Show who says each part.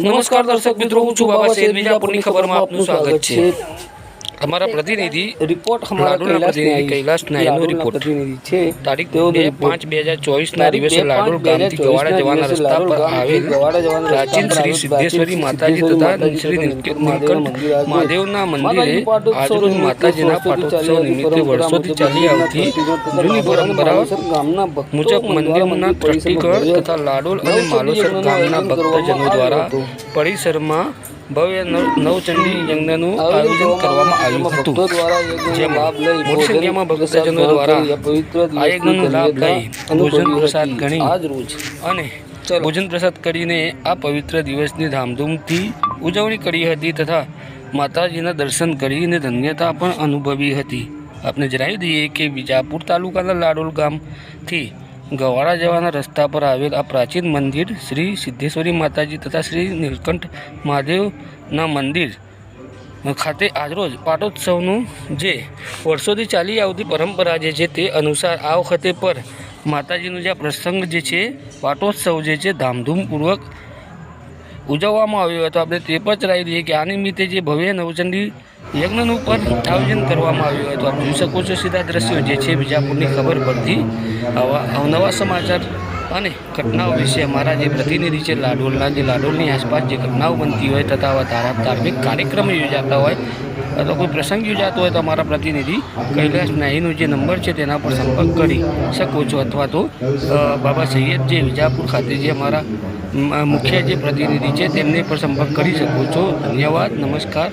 Speaker 1: નમસ્કાર દર્શક મિત્રો હું છું બાબા સૈયદ વિજાપુરની ખબરમાં આપનું સ્વાગત છે. અમારા પ્રતિનિધિ
Speaker 2: રિપોર્ટ
Speaker 1: અમારા કૈલાસ
Speaker 2: નાયનો
Speaker 1: રિપોર્ટ
Speaker 2: છે.
Speaker 1: તારીખ પાંચ બે હજાર
Speaker 2: ચોવીસના
Speaker 1: દિવસે લાડોલ ગામથી ગવાડા જવાના રસ્તા પર આવેલ પ્રાચીન શ્રી સિદ્ધેશ્વરી માતાજી તથા શ્રી મહાદેવના મંદિરે આજરોજ માતાજીના પાટોત્સવ નિમિત્તે વર્ષોથી ચાલી આવતી જૂની પરંપરા મુજબ મંદિરના ટ્રસ્ટીગણ તથા લાડોલ અને માલોસર ગામના ભક્તજનો દ્વારા પરિસરમાં ભવ્ય નવ- નવચંડી યજ્ઞનું
Speaker 2: આયોજન
Speaker 1: કરવામાં આવ્યું હતું. જેમાં મોટી સંખ્યામાં ભક્તજનો દ્વારા
Speaker 2: આ
Speaker 1: યજ્ઞનો લાભ લઈ ભોજન પ્રસાદ ગણી.
Speaker 2: રોજ
Speaker 1: અને ભોજન પ્રસાદ કરીને આ પવિત્ર દિવસની ધામધૂમથી ઉજવણી કરી હતી તથા માતાજીના દર્શન કરીને ધન્યતા પણ અનુભવી હતી. આપને જણાવી દઈએ કે બીજાપુર તાલુકાના લાડોલ ગામથી ગવાડા જવાના રસ્તા પર આવેલ આ પ્રાચીન મંદિર શ્રી સિદ્ધેશ્વરી માતાજી તથા શ્રી નીલકંઠ મહાદેવના મંદિર ખાતે આજરોજ પાટોત્સવનું જે વર્ષોથી ચાલી આવતી પરંપરા જે છે તે અનુસાર આ વખતે પર માતાજીનો જે પ્રસંગ જે છે, પાટોત્સવ જે છે, ધામધૂમપૂર્વક ઉજવવામાં આવ્યો હતો. આપણે તે પણ ચલાવી દઈએ કે આ નિમિત્તે જે ભવ્ય નવચંડી યજ્ઞનું પણ આયોજન કરવામાં આવ્યું હતું. આપ જોઈ શકો છો સીધા દ્રશ્યો જે છે બીજાપુરની ખબર પરથી. આવા અવનવા સમાચાર અને ઘટનાઓ વિશે અમારા જે પ્રતિનિધિ છે, લાડોલના જે લાડોલની આસપાસ જે ઘટનાઓ બનતી હોય તથા આવા ધારા ધાર્મિક કાર્યક્રમો યોજાતા હોય અથવા કોઈ પ્રસંગ યોજાતો હોય તો અમારા પ્રતિનિધિ કૈલાસ નાહીનો જે નંબર છે તેના પર સંપર્ક કરી શકો છો અથવા તો બાબા સૈયદ જે વિજાપુર ખાતે જે અમારા મુખ્ય જે પ્રતિનિધિ છે તેમને પર સંપર્ક કરી શકો છો. ધન્યવાદ. નમસ્કાર.